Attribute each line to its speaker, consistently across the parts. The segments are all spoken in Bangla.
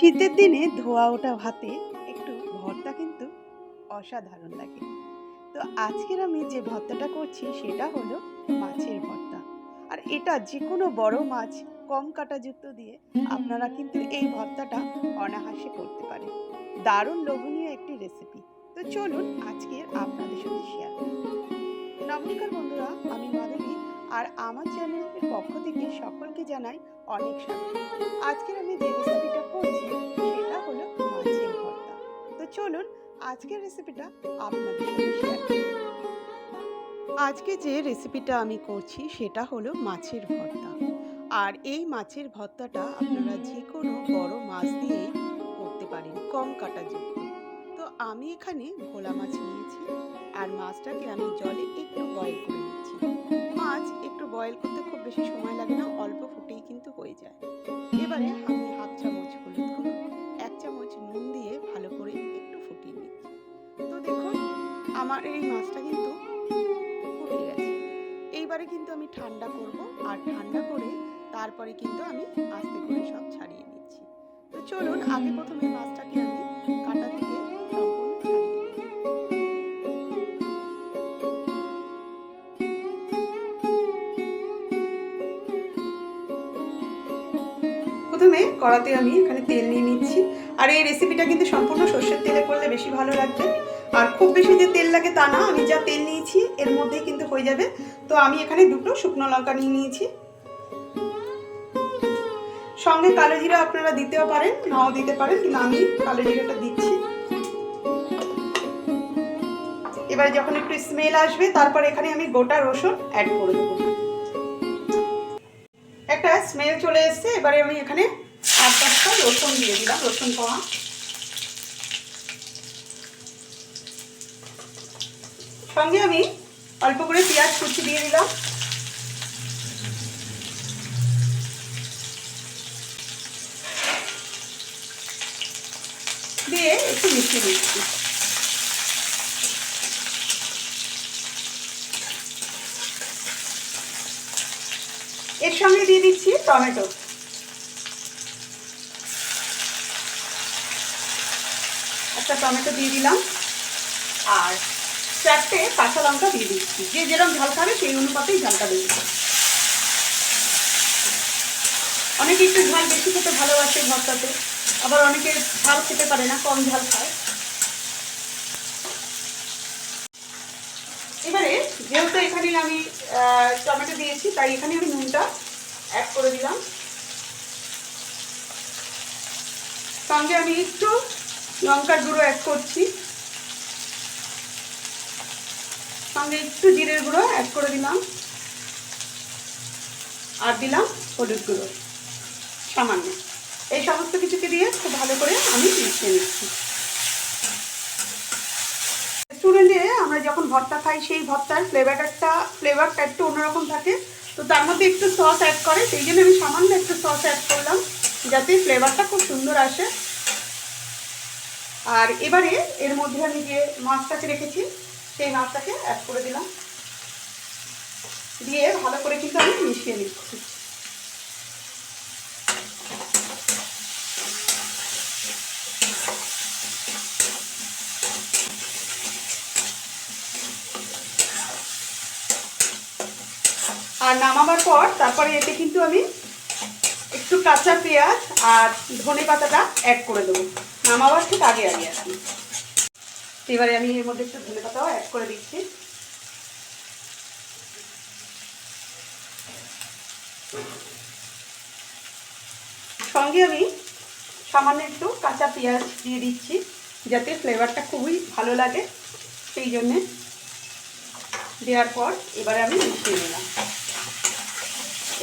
Speaker 1: শীতের দিনে ধোয়া ওঠা ভাতে একটু ভর্তা কিন্তু অসাধারণ লাগে। তো আজকের আমি যে ভর্তাটা করছি সেটা হলো মাছের ভর্তা। আর এটা যে কোনো বড় মাছ কম কাটাযুক্ত দিয়ে আপনারা কিন্তু এই ভর্তাটা অনাহাসে করতে পারেন। দারুণ লোভনীয় একটি রেসিপি তো চলুন আজকে আপনাদের সাথে শেয়ার করি। নমস্কার বন্ধুরা, আমি মাধবী আর আমার চ্যানেলের পক্ষ থেকে সকলকে জানাই অনেক স্বাগত। আজকের আমি যে রেসিপিটা করছি, সেটা হলো মাছের ভর্তা। তো চলুন আজকের রেসিপিটা আপনাদের সাথে শেয়ার করি। আজকে যে রেসিপিটা আমি করছি, সেটা হলো মাছের ভর্তা। আর এই মাছের ভর্তাটা আপনারা যে কোনো বড় মাছ দিয়েই করতে পারেন, কম কাটাযুক্ত। তো আমি এখানে ভোলা মাছ নিয়েছি, আর মাছটাকে আমি জলে একটু বয়েল করে নিচ্ছি। মাছ একটু বয়েল করতে খুব বেশি সময় লাগে না, অল্প ফুটেই কিন্তু হয়ে যায়। এবারে আমি হাফ চামচ হলুদ গুঁড়ো, এক চামচ নুন দিয়ে ভালো করে একটু ফুটিয়ে নিচ্ছি। তো দেখুন, আমার এই মাছটা কিন্তু ফুটে গেছে। এইবারে কিন্তু আমি ঠান্ডা করব আর ঠান্ডা করে তারপরে কিন্তু আমি আস্তে করে সব ছাড়িয়ে নিচ্ছি। তো চলুন, আগে প্রথমে মাছটাকে আমি প্রথমে কড়াতে আমি এখানে তেল নিয়ে নিচ্ছি। আর এই রেসিপিটা কিন্তু সম্পূর্ণ সর্ষের তেলে করলে বেশি ভালো লাগবে। আর খুব বেশি যে তেল লাগে তা না, আমি যা তেল নিয়েছি এর মধ্যেই কিন্তু হয়ে যাবে। তো আমি এখানে দুটো শুকনো লঙ্কা নিয়ে নিয়েছি। সঙ্গে কালো জিরা আপনারা দিতেও পারেন, নাও দিতে পারেন, কিন্তু আমি কালো জিরাটা দিচ্ছি। এবার যখন একটু স্মেল আসবে, তারপর এখানে আমি গোটা রসুন অ্যাড করে দেবো। স্মেল চলে এসছে। এবারে আমি এখানে আট রসুন দিয়ে দিলাম, রসুন পাওয়া। সঙ্গে আমি অল্প করে পেঁয়াজ কুচি দিয়ে দিলাম। দিয়ে একটু মিশিয়ে দিচ্ছি এর সঙ্গে দিয়ে দিচ্ছি টমেটো। একটা টমেটো দিয়ে দিলাম। আর চারটে কাঁচা লঙ্কা দিয়ে দিচ্ছি। যে যেরকম ঝাল খাবে সেই অনুপাতেই ঝালটা দেবো অনেকে একটু ঝাল বেশি খেতে ভালোবাসে ভর্তাতে। আবার অনেকে ঝাল খেতে পারে না, কম ঝাল খায় এবারে যেহেতু এখানে আমি টমেটো দিয়েছি, তাই এখানে আমি নুনটা অ্যাড করে দিলাম। সঙ্গে আমি একটু লঙ্কার গুঁড়ো অ্যাড করছি। সঙ্গে একটু জিরের গুঁড়ো অ্যাড করে দিলাম। আর দিলাম হলুদ গুঁড়ো, সামান্য। এই সমস্ত কিছুকে দিয়ে খুব ভালো করে আমি মিশিয়ে নিচ্ছি। রেস্টুরেন্টে আমরা যখন ভর্তা খাই, সেই ভর্তার ফ্লেভারটা ফ্লেভারটা একটু অন্যরকম থাকে। তো তার মধ্যে একটু সস অ্যাড করে, সেই জন্য আমি সামান্য একটু সস অ্যাড করলাম, যাতে ফ্লেভারটা খুব সুন্দর আসে। আর এবারে এর মধ্যে আমি যে মাছটাকে রেখেছি, সেই মাছটাকে অ্যাড করে দিলাম। দিয়ে ভালো করে কিন্তু আমি মিশিয়ে নিচ্ছি। আর নামাবার পর তারপরে এতে কিন্তু আমি একটু কাঁচা পেঁয়াজ আর ধনে পাতাটা অ্যাড করে দেবো। নামাবার ঠিক আগে আগে কি। এবারে আমি এর মধ্যে একটু ধনে পাতাও অ্যাড করে দিচ্ছি। সঙ্গে আমি সামান্য একটু কাঁচা পেঁয়াজ দিয়ে দিচ্ছি, যাতে ফ্লেভারটা খুবই ভালো লাগে। সেই জন্যে দেওয়ার পর এবারে আমি মিশিয়ে নিলাম।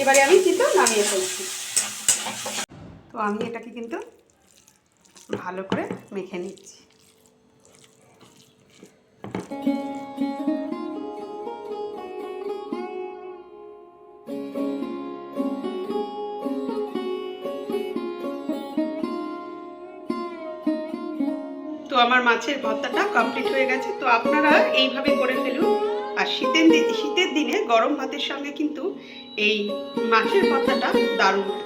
Speaker 1: এবারে আমি কিন্তু নামিয়ে ফেলছি। তো আমি এটাকে কিন্তু ভালো করে মেখে নিচ্ছি। তো আমার মাছের ভর্তাটা কমপ্লিট হয়ে গেছে। তো আপনারা এইভাবে করে ফেলুন। আর শীতের শীতের দিনে গরম ভাতের সঙ্গে কিন্তু এই মাছের কথাটা দারুণ।